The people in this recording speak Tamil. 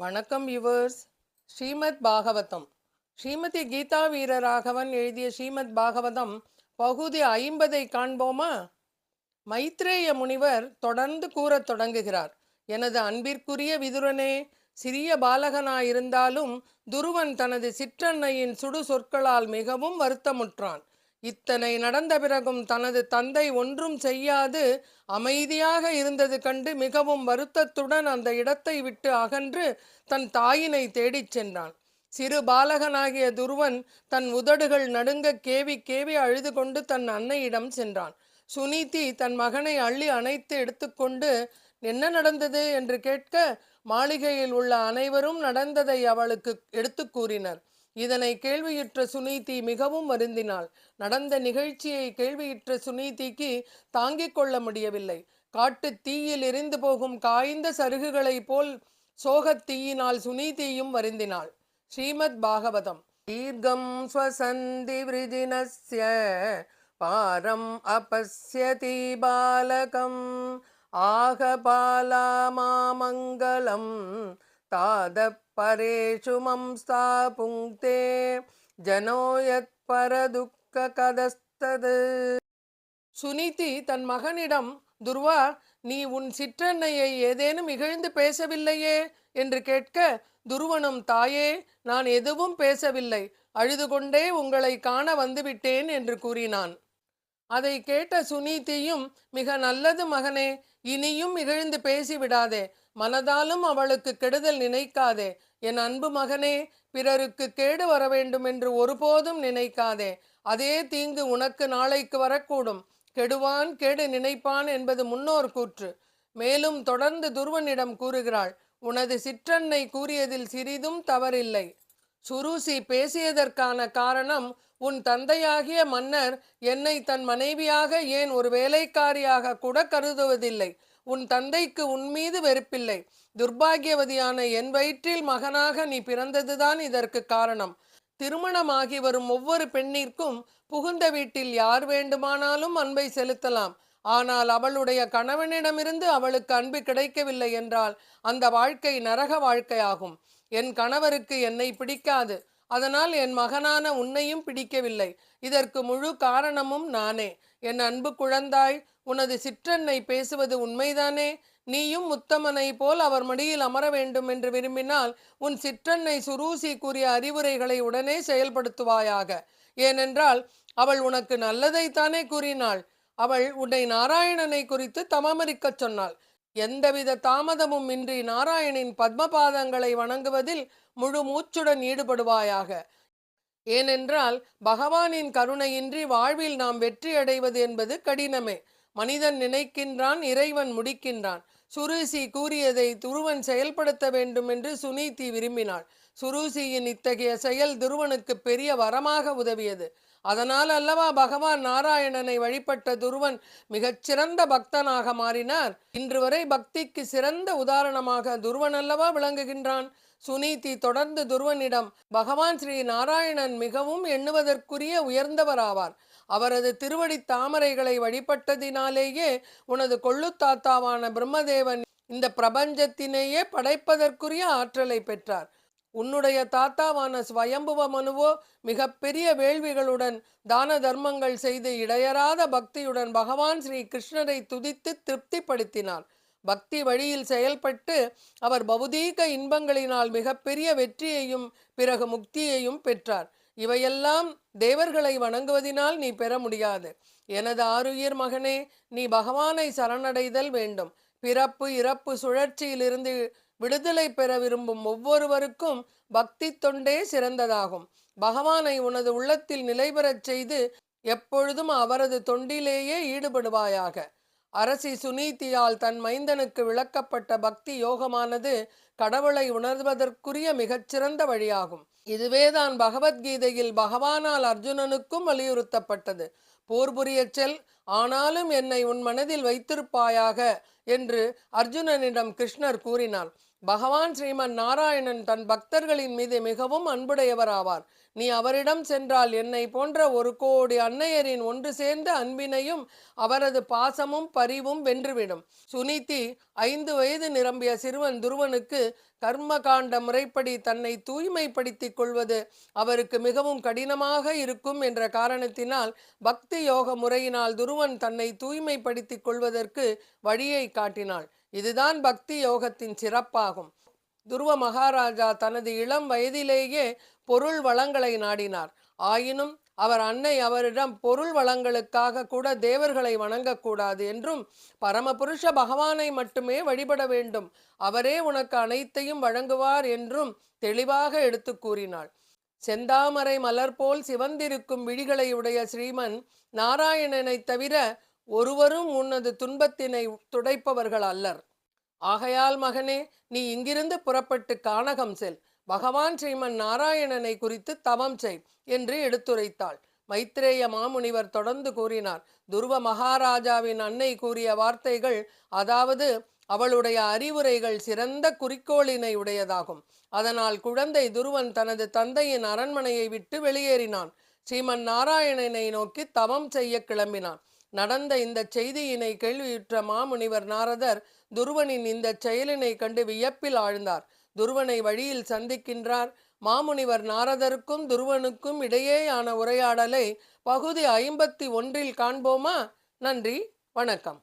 வணக்கம் யுவர்ஸ் ஸ்ரீமத் பாகவதம். ஸ்ரீமதி கீதா வீரராகவன் எழுதிய ஸ்ரீமத் பாகவதம் பகுதி ஐம்பதை காண்போமா? மைத்ரேய முனிவர் தொடர்ந்து கூறத் தொடங்குகிறார். எனது அன்பிற்குரிய விதுரனே சிறிய பாலகனாயிருந்தாலும் துருவன் தனது சிற்றன்னையின் சுடு சொற்களால் மிகவும் வருத்தமுற்றான். இத்தனை நடந்த பிறகும் தனது தந்தை ஒன்றும் செய்யாது. அமைதியாக இருந்தது கண்டு மிகவும் வருத்தத்துடன் அந்த இடத்தை விட்டு அகன்று தன் தாயினை தேடிச் சென்றான். சிறு பாலகனாகிய துருவன் தன் உதடுகள் நடுங்க கேவி கேவி அழுது கொண்டு தன் அன்னையிடம் சென்றான். சுனீதி தன் மகனை அள்ளி அணைத்து எடுத்துக்கொண்டு என்ன நடந்தது? என்று கேட்க மாளிகையில் உள்ள அனைவரும் நடந்ததை அவளுக்கு எடுத்து கூறினர். இதனை கேள்வியுற்ற சுனீதி மிகவும் வருந்தினாள். நடந்த நிகழ்ச்சியை கேள்வியுற்ற சுனீதிக்கு தாங்கிக் கொள்ள முடியவில்லை. காட்டுத் தீயில் எரிந்து போகும் காய்ந்த சருகுகளைப் போல் சோகத் தீயினால் சுனீதியும் வருந்தினாள். ஸ்ரீமத் பாகவதம். தீர்க்கம் ஸ்வசந்தி விருதினஸ்ய பாரம் அபஸ்யதி பாலகம். ஆக பாலா மாமங்கலம் தாத பரேஷு மம்ஸ்தா புங்க்தே ஜனோயத் பரதுக்க கதஸ்தது சுனிதி தன் மகனிடம் துர்வா நீ உன் சிற்றன்னையை ஏதேனும் இகழ்ந்து பேசவில்லையே? என்று கேட்க துருவனும் தாயே நான் எதுவும் பேசவில்லை. அழுது கொண்டே உங்களை காண வந்துவிட்டேன் என்று கூறினான். அதை கேட்ட சுனீதியும் மிக நல்லது மகனே இனியும் இகழ்ந்து பேசிவிடாதே. மனதாலும் அவளுக்கு கெடுதல் நினைக்காதே. என் அன்பு மகனே பிறருக்கு கேடு வர வேண்டும் என்று ஒருபோதும் நினைக்காதே. அதே தீங்கு உனக்கு நாளைக்கு வரக்கூடும். கெடுவான் கேடு நினைப்பான் என்பது முன்னோர் கூற்று. மேலும் தொடர்ந்து துருவனிடம் கூறுகிறாள் உனது சிற்றன்னை கூறியதில் சிறிதும் தவறில்லை. சுருசி பேசியதற்கான காரணம் உன் தந்தையாகிய மன்னர் என்னை தன் மனைவியாக ஏன் ஒரு வேலைக்காரியாக கூட கருதுவதில்லை. உன் தந்தைக்கு உன் மீது வெறுப்பில்லை. துர்பாகியவதியான என் வயிற்றில் மகனாக நீ பிறந்ததுதான் இதற்கு காரணம். திருமணமாகி வரும் ஒவ்வொரு பெண்ணிற்கும் புகுந்த வீட்டில் யார் வேண்டுமானாலும் அன்பை செலுத்தலாம். ஆனால் அவளுடைய கணவனிடமிருந்து அவளுக்கு அன்பு கிடைக்கவில்லை என்றால் அந்த வாழ்க்கை நரக வாழ்க்கையாகும். என் கணவருக்கு என்னை பிடிக்காது. அதனால் என் மகனான உன்னையும் பிடிக்கவில்லை. இதற்கு முழு காரணமும் நானே. என் அன்பு குழந்தாய் உனது சிற்றன்னை பேசுவது உண்மைதானே? நீயும் முத்தமனை போல் அவர் மடியில் அமர வேண்டும் என்று விரும்பினால் உன் சிற்றன்னை சுரூசி கூறிய அறிவுரைகளை உடனே செயல்படுத்துவாயாக. ஏனென்றால் அவள் உனக்கு நல்லதைத்தானே கூறினாள். அவள் உன்னை நாராயணனை குறித்து தமமரிக்கச் சொன்னாள். எந்தவித தாமதமும் இன்றி நாராயணின் பத்மபாதங்களை வணங்குவதில் முழு மூச்சுடன் ஈடுபடுவாயாக. ஏனென்றால் பகவானின் கருணையின்றி வாழ்வில் நாம் வெற்றி அடைவது என்பது கடினமே. மனிதன் நினைக்கின்றான் இறைவன் முடிக்கின்றான். சுருசி கூறியதை துருவன் செயல்படுத்த வேண்டும் என்று சுனீதி விரும்பினாள். சுருசியின் இத்தகைய செயல் துருவனுக்கு பெரிய வரமாக உதவியது. அதனால் அல்லவா பகவான் நாராயணனை வழிபட்ட துருவன் மிகச்சிறந்த பக்தனாக மாறினார். இன்று வரை பக்திக்கு சிறந்த உதாரணமாக துருவன் அல்லவா விளங்குகின்றான். சுனீதி தொடர்ந்து துருவனிடம் பகவான் ஸ்ரீ நாராயணன் மிகவும் எண்ணுவதற்குரிய உயர்ந்தவராவார். அவரது திருவடி தாமரைகளை வழிபட்டதினாலேயே உனது கொள்ளுத்தாத்தாவான பிரம்மதேவன் இந்த பிரபஞ்சத்தினையே படைப்பதற்குரிய ஆற்றலை பெற்றார். உன்னுடைய தாத்தாவான ஸ்வயம்புவ மனுவோ மிகப்பெரிய வேள்விகளுடன் தான தர்மங்கள் செய்து இடையறாத பக்தியுடன் பகவான் ஸ்ரீ கிருஷ்ணரை துதித்து திருப்திப்படுத்தினார். பக்தி வழியில் செயல்பட்டு அவர் பௌதீக இன்பங்களினால் மிகப்பெரிய வெற்றியையும் பிறகு முக்தியையும் பெற்றார். இவையெல்லாம் தேவர்களை வணங்குவதினால் நீ பெற முடியாது. எனது ஆருயிர் மகனே நீ பகவானை சரணடைதல் வேண்டும். பிறப்பு இறப்பு சுழற்சியிலிருந்து விடுதலை பெற விரும்பும் ஒவ்வொருவருக்கும் பக்தி தொண்டே சிறந்ததாகும். பகவானை உனது உள்ளத்தில் நிலைபெறச் செய்து எப்பொழுதும் அவரது தொண்டிலேயே ஈடுபடுவாயாக. அரசி சுனீதியால் தன் மைந்தனுக்கு விளக்கப்பட்ட பக்தி யோகமானது கடவுளை உணர்வதற்குரிய மிகச்சிறந்த வழியாகும். இதுவேதான் பகவத்கீதையில் பகவானால் அர்ஜுனனுக்கும் வலியுறுத்தப்பட்டது. போர் புரியச் செல் ஆனாலும் என்னை உன் மனதில் வைத்திருப்பாயாக என்று அர்ஜுனனிடம் கிருஷ்ணர் கூறினார். பகவான் ஸ்ரீமன் நாராயணன் தன் பக்தர்களின் மீது மிகவும் அன்புடையவராவார். நீ அவரிடம் சென்றால் என்னை போன்ற ஒரு கோடி அன்னையரின் ஒன்று சேர்ந்த அன்பினையும் அவரது பாசமும் பரிவும் வென்றுவிடும். சுனிதி ஐந்து வயது நிரம்பிய சிறுவன் துருவனுக்கு கர்மகாண்ட முறைப்படி தன்னை தூய்மைப்படுத்திக் கொள்வது அவருக்கு மிகவும் கடினமாக இருக்கும் என்ற காரணத்தினால் பக்தி யோக முறையினால் துருவன் தன்னை தூய்மைப்படுத்திக் கொள்வதற்கு வழியை காட்டினாள். இதுதான் பக்தி யோகத்தின் சிறப்பாகும். துருவ மகாராஜா தனது இளம் வயதிலேயே பொருள் வளங்களை நாடினார். ஆயினும் அவர் அன்னை அவரிடம் பொருள் வளங்களுக்காக கூட தேவர்களை வணங்கக்கூடாது என்றும் பரமபுருஷ பகவானை மட்டுமே வழிபட வேண்டும். அவரே உனக்கு அனைத்தையும் வழங்குவார் என்றும் தெளிவாக எடுத்து கூறினாள். செந்தாமரை மலர் போல் சிவந்திருக்கும் விழிகளை உடைய ஸ்ரீமன் நாராயணனை தவிர ஒருவரும் உனது துன்பத்தினை துடைப்பவர்கள் அல்லர். ஆகையால் மகனே நீ இங்கிருந்து புறப்பட்டு கானகம் செல். பகவான் ஸ்ரீமன் நாராயணனை குறித்து தவம் செய் என்று எடுத்துரைத்தாள். மைத்ரேய மாமுனிவர் தொடர்ந்து கூறினார். துருவ மகாராஜாவின் அன்னை கூறிய வார்த்தைகள் அதாவது அவளுடைய அறிவுரைகள் சிறந்த குறிக்கோளினை உடையதாகும். அதனால் குழந்தை துருவன் தனது தந்தையின் அரண்மனையை விட்டு வெளியேறினான். ஸ்ரீமன் நாராயணனை நோக்கி தவம் செய்ய கிளம்பினான். நடந்த இந்த செய்தியினை கேள்வியுற்ற மாமுனிவர் நாரதர் துருவனின் இந்த செயலினை கண்டு வியப்பில் ஆழ்ந்தார். துருவனை வழியில் சந்திக்கின்றார். மாமுனிவர் நாரதருக்கும் துருவனுக்கும் இடையேயான உரையாடலை பகுதி ஐம்பத்தி ஒன்றில் காண்போமா? நன்றி வணக்கம்.